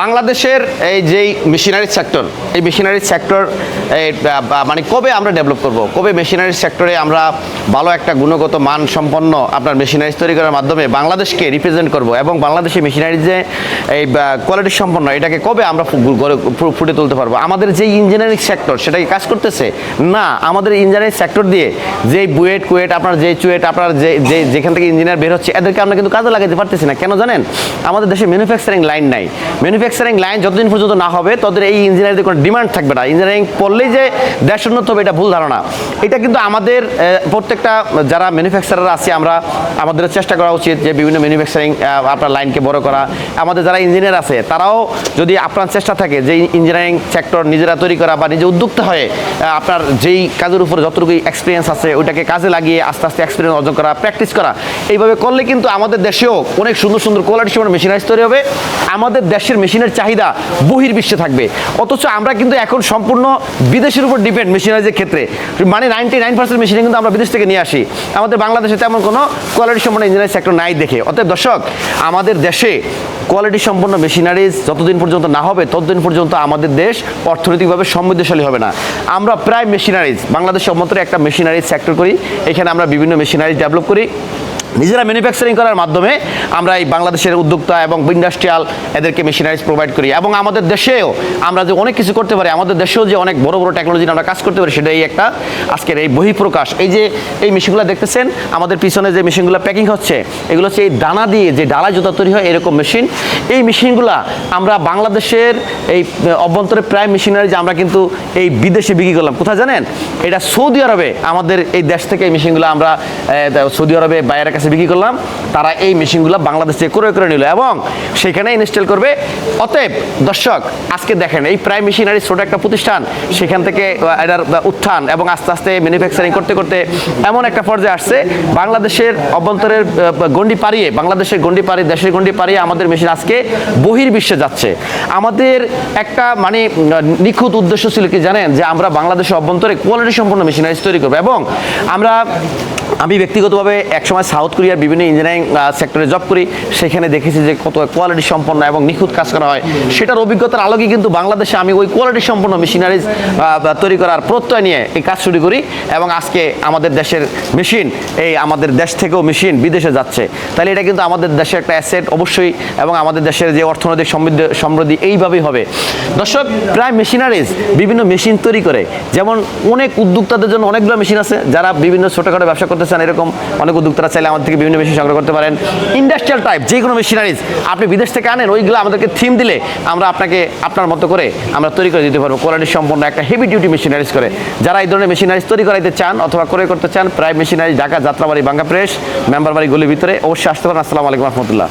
বাংলাদেশের এই যেই মেশিনারি সেক্টর এই মেশিনারি সেক্টর মানে কবে আমরা ডেভেলপ করব? কবে মেশিনারি সেক্টরে আমরা ভালো একটা গুণগত মান সম্পন্ন আপনার মেশিনারি তৈরি করার মাধ্যমে বাংলাদেশকে রিপ্রেজেন্ট করব এবং বাংলাদেশি মেশিনারি যে, এই কোয়ালিটি সম্পন্ন, এটাকে কবে আমরা ফুটে তুলতে পারব? আমাদের যে ইঞ্জিনিয়ারিং সেক্টর সেটাকে কাজ করতেছে? না, আমাদের ইঞ্জিনিয়ারিং সেক্টর দিয়ে যেই বুয়েট, কুয়েট, আপনার যে চুয়েট, আপনার যে যে, যেখান থেকে ইঞ্জিনিয়ার বের হচ্ছে, এদেরকে আমরা কিন্তু কাজে লাগাতে পারতেছি না। কেন জানেন? আমাদের দেশে ম্যানুফ্যাকচারিং লাইন নাই। ম্যানুফ্যাকচারিং লাইন যতদিন পর্যন্ত না হবে, তাদের এই ইঞ্জিনিয়ারদের কোনো ডিমান্ড থাকবে না। ইঞ্জিনিয়ারিং পড়লেই যে দেশ উন্নত হবে, এটা ভুল ধারণা। এটা কিন্তু আমাদের প্রত্যেকটা যারা ম্যানুফ্যাকচারার আছে, আমরা আমাদের চেষ্টা করা উচিত যে বিভিন্ন ম্যানুফ্যাকচারিং আপনার লাইনকে বড় করা। আমাদের যারা ইঞ্জিনিয়ার আছে, তারাও যদি আপনার চেষ্টা থাকে যে ইঞ্জিনিয়ারিং সেক্টর নিজেরা তৈরি করা বা নিজে উদ্যোক্তা হয়ে আপনার যেই কাজের উপরে যতটুকু এক্সপিরিয়েন্স আছে, ওইটাকে কাজে লাগিয়ে আস্তে আস্তে এক্সপিরিয়েন্স অর্জন করা প্র্যাকটিস করা এইভাবে করলে কিন্তু আমাদের দেশেও অনেক সুন্দর সুন্দর কোয়ালিটি সম্পন্ন মেশিনারিজ তৈরি হবে। আমাদের দেশের মেশিনের চাহিদা বহির্বিশ্বে থাকবে। অথচ আমরা কিন্তু এখন সম্পূর্ণ বিদেশের উপর ডিপেন্ড মেশিনারিজের ক্ষেত্রে। মানে নাইনটি নাইন পার্সেন্ট মেশিন কিন্তু আমরা বিদেশ থেকে নিয়ে আসি। আমাদের বাংলাদেশে তেমন কোনো কোয়ালিটি সম্পন্ন ইঞ্জিনিয়ারিং সেক্টর নাই দেখে। অতএব দর্শক, আমাদের দেশে কোয়ালিটি সম্পন্ন মেশিনারিজ যতদিন পর্যন্ত না হবে, ততদিন পর্যন্ত আমাদের দেশ অর্থনৈতিকভাবে সমৃদ্ধশালী হবে না। আমরা প্রায় মেশিনারিজ বাংলাদেশের অভ্যন্তরে একটা মেশিনারিজ সেক্টর করি। এখানে আমরা বিভিন্ন মেশিনারিজ ডেভেলপ করি। নিজেরা ম্যানুফ্যাকচারিং করার মাধ্যমে আমরা এই বাংলাদেশের উদ্যোক্তা এবং ইন্ডাস্ট্রিয়াল এদেরকে মেশিনারিজ প্রোভাইড করি। এবং আমাদের দেশেও আমরা যে অনেক কিছু করতে পারি, আমাদের দেশেও যে অনেক বড় বড় টেকনোলজি আমরা কাজ করতে পারি, সেটাই একটা আজকের এই বহিঃপ্রকাশ। এই যে এই মেশিনগুলো দেখতেছেন, আমাদের পিছনে যে মেশিনগুলো প্যাকিং হচ্ছে, এগুলো হচ্ছে এই দানা দিয়ে যে ডালা জুতা তৈরি হয়, এরকম মেশিন এই মেশিনগুলো আমরা বাংলাদেশের এই অভ্যন্তরে প্রায় মেশিনারি যে আমরা কিন্তু এই বিদেশে বিক্রি করলাম। কোথায় জানেন? এটা সৌদি আরবে আমাদের এই দেশ থেকে এই মেশিনগুলো আমরা সৌদি আরবে বাইরের কাছে বিক্রি করলাম, তারা এই মেশিনগুলো বাংলাদেশ থেকে ক্রয় করে নিল এবং সেখানে ইনস্টল করবে। অতএব দর্শক, আজকে দেখেন এই প্রায় মেশিনারি ছোট একটা প্রতিষ্ঠান, সেখান থেকে এটার উত্থান এবং আস্তে আস্তে ম্যানুফ্যাকচারিং করতে করতে এমন একটা পর্যায়ে আসছে। বাংলাদেশের অভ্যন্তরের গণ্ডি পাড়িয়ে, বাংলাদেশের গণ্ডি পাড়িয়ে, দেশের গণ্ডি পাড়িয়ে আমাদের মেশিন আজকে বহির্বিশ্বে যাচ্ছে। আমাদের একটা মানে নিখুঁত উদ্দেশ্য ছিল কি জানেন? যে আমরা বাংলাদেশের অভ্যন্তরে কোয়ালিটি সম্পন্ন মেশিনারিজ তৈরি করব এবং আমরা, আমি ব্যক্তিগতভাবে একসময় সাউথ কোরিয়ার বিভিন্ন ইঞ্জিনিয়ারিং সেক্টরে জব করি, সেখানে দেখেছি যে কত কোয়ালিটি সম্পন্ন এবং নিখুঁত কাজ করা হয়। সেটার অভিজ্ঞতার আলোকে কিন্তু বাংলাদেশে আমি ওই কোয়ালিটি সম্পন্ন মেশিনারিজ তৈরি করার প্রত্যয় নিয়ে এই কাজ শুরু করি এবং আজকে আমাদের দেশের মেশিন এই আমাদের দেশ থেকেও মেশিন বিদেশে যাচ্ছে। তাহলে এটা কিন্তু আমাদের দেশের একটা অ্যাসেট অবশ্যই এবং আমাদের দেশের যে অর্থনৈতিক সমৃদ্ধ, সমৃদ্ধি এইভাবেই হবে। দর্শক, প্রায় মেশিনারিজ বিভিন্ন মেশিন তৈরি করে। যেমন অনেক উদ্যোক্তাদের জন্য অনেকগুলো মেশিন আছে। যারা বিভিন্ন ছোটোখাটো ব্যবসা করতে চান, এরকম অনেক উদ্যোক্তারা চাইলে আমাদের থেকে বিভিন্ন মেশিন সংগ্রহ করতে পারেন। ইন্ডাস্ট্রিয়াল টাইপ যে কোনো মেশিনারিজ আপনি বিদেশ থেকে আনেন, ওইগুলো আমাদেরকে থিম দিলে আমরা আপনাকে, আপনার মতো করে আমরা তৈরি করে দিতে পারব। কোয়ালিটি সম্পন্ন একটা হেভি ডিউটি মেশিনারিজ করে। যারা এই ধরনের মেশিনারিজ তৈরি করাইতে চান অথবা করে করতে চান, প্রায় মেশিনারিজ ঢাকা, যাত্রাবাড়ি বাঙ্গা প্রেস মেম্বারবাড়ি গলির ভিতরে অবশ্যই আসতে পারেন। আসসালামু আলাইকুম রহমতুল্লাহ।